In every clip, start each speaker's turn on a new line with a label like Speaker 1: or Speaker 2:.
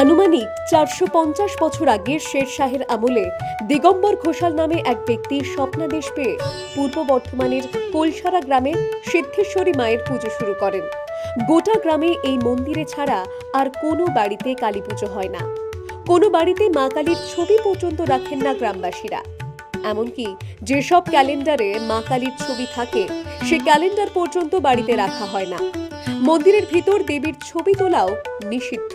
Speaker 1: আনুমানিক চারশো পঞ্চাশ বছর আগে শের শাহের আমলে দিগম্বর ঘোষাল নামে এক ব্যক্তি স্বপ্নাদেশ পেয়ে পূর্ব বর্ধমানের কোলসারা গ্রামে সিদ্ধেশ্বরী মায়ের পুজো শুরু করেন। গোটা গ্রামে এই মন্দিরে ছাড়া আর কোনো বাড়িতে কালী পুজো হয় না। কোনো বাড়িতে মা কালীর ছবি পর্যন্ত রাখেন না গ্রামবাসীরা। এমনকি যেসব ক্যালেন্ডারে মা কালীর ছবি থাকে, সে ক্যালেন্ডার পর্যন্ত বাড়িতে রাখা হয় না। মন্দিরের ভিতর দেবীর ছবি তোলাও নিষিদ্ধ।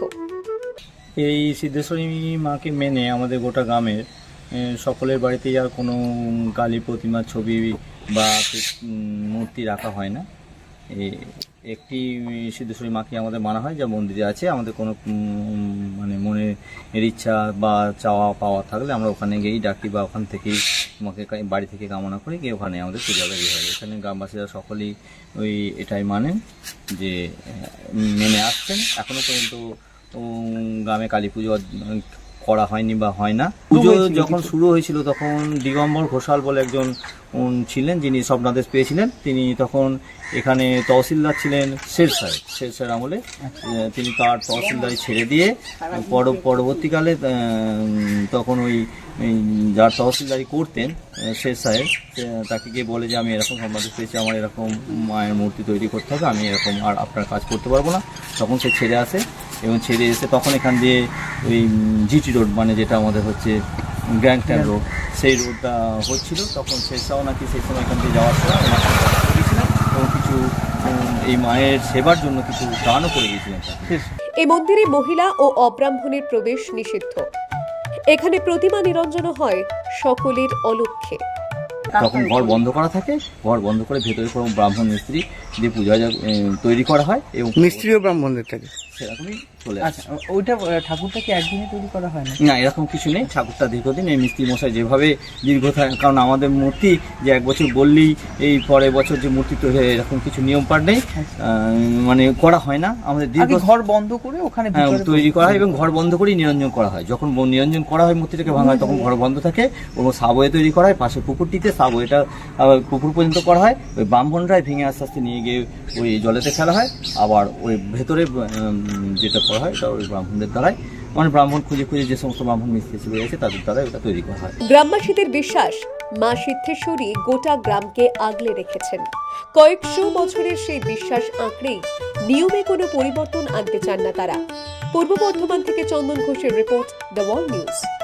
Speaker 2: এই সিদ্ধেশ্বরী মাকে মেনে আমাদের গোটা গ্রামের সকলের বাড়িতেই আর কোনো কালী প্রতিমার ছবি বা মূর্তি রাখা হয় না। একটি সিদ্ধেশ্বরী মাকে আমাদের মানা হয়, যা মন্দিরে আছে। আমাদের কোনো মানে মনের ইচ্ছা বা চাওয়া পাওয়া থাকলে আমরা ওখানে গিয়েই ডাকি বা ওখান থেকেই মাকে বাড়ি থেকে কামনা করি গিয়ে ওখানে আমাদের পূজা বেরিয়ে হয়। এখানে গ্রামবাসীরা সকলেই ওই এটাই মানেন যে মেনে আসছেন। এখনও পর্যন্ত উম, গ্রামে কালী পুজো উম, করা হয়নি বা হয় না। পুজো যখন শুরু হয়েছিল তখন দিগম্বর ঘোষাল বলে একজন ছিলেন যিনি স্বপ্নাদেশ পেয়েছিলেন তিনি তখন এখানে তহসিলদার ছিলেন শের সাহেব শের সাহেব আমলে তিনি তার তহসিলদারি ছেড়ে দিয়ে পর- পরবর্তীকালে তখন ওই ওই যার তহসিলদারি করতেন শের সাহেব তাকে গিয়ে বলে যে আমি এরকম সম্পাদক পেয়েছি আমার এরকম মায়ের মূর্তি তৈরি করতে হবে আমি এরকম আর আপনার কাজ করতে পারব না। তখন সে ছেড়ে আসে। এবং ছেড়ে এসে তখন এখান দিয়ে ওই জিটি রোড মানে যেটা আমাদের হচ্ছে গ্র্যান্ড রোড সেই রোডটা হচ্ছিল। তখন শেষরাও নাকি সেই সময় এখান দিয়ে যাওয়ার সময় এবং কিছু এই মায়ের সেবার জন্য কিছু দানও করে গিয়েছিলেন
Speaker 1: এই মন্দিরে মহিলা ও অব্রাহ্মণের প্রবেশ নিষিদ্ধ। এখানে প্রতিমা নিরঞ্জন হয় সকলের অলক্ষ্যে
Speaker 2: তখন ঘর বন্ধ করা থাকে ঘর বন্ধ করে ভেতরে কোনো ব্রাহ্মণ মিস্ত্রি দিয়ে পূজা তৈরি করা হয় এবং
Speaker 3: মিস্ত্রিও ব্রাহ্মণদের থাকে।
Speaker 2: সেরকমই চলে
Speaker 4: আচ্ছা ওইটা ঠাকুরটা কি একদিনে তৈরি করা হয় না
Speaker 2: না এরকম কিছু নেই। ঠাকুরটা দীর্ঘদিন এই মিস্ত্রি মশাই যেভাবে দীর্ঘ থাকে কারণ আমাদের মূর্তি যে এক বছর বললেই এই পরের বছর যে মূর্তি তৈরি হয় এরকম কিছু নিয়ম পাঠ নেই। মানে করা হয় না। আমাদের দীর্ঘ
Speaker 4: ঘর বন্ধ করে ওখানে
Speaker 2: হ্যাঁ, তৈরি করা হয় এবং ঘর বন্ধ করেই নিরঞ্জন করা হয়। যখন নিরঞ্জন করা হয় মূর্তিটাকে ভাঙা হয় তখন ঘর বন্ধ থাকে এবং সাবয়ে তৈরি করা হয়। পাশে পুকুরটিতে সাবয়েটা আবার পুকুর পর্যন্ত করা হয়। ওই ব্রাহ্মণরাই ভেঙে আস্তে আস্তে নিয়ে গিয়ে ওই জলেতে ফেলা হয়। আবার ওই ভেতরে যেটা করা হয় ওই ব্রাহ্মণদের দ্বারাই। মানে ব্রাহ্মণ খুঁজে খুঁজে যে সমস্ত ব্রাহ্মণ মিস্ত্রি আছে তাদের দ্বারাই ওটা তৈরি করা হয়।
Speaker 1: গ্রামবাসীদের বিশ্বাস, মা সিদ্ধেশ্বরী গোটা গ্রামকে আগলে রেখেছেন। কয়েকশো বছরের সেই বিশ্বাস আঁকড়েই নিয়মে কোনো পরিবর্তন আনতে চান না তারা। পূর্ব বর্ধমান থেকে চন্দন ঘোষের রিপোর্ট, দ্য ওয়াল নিউজ।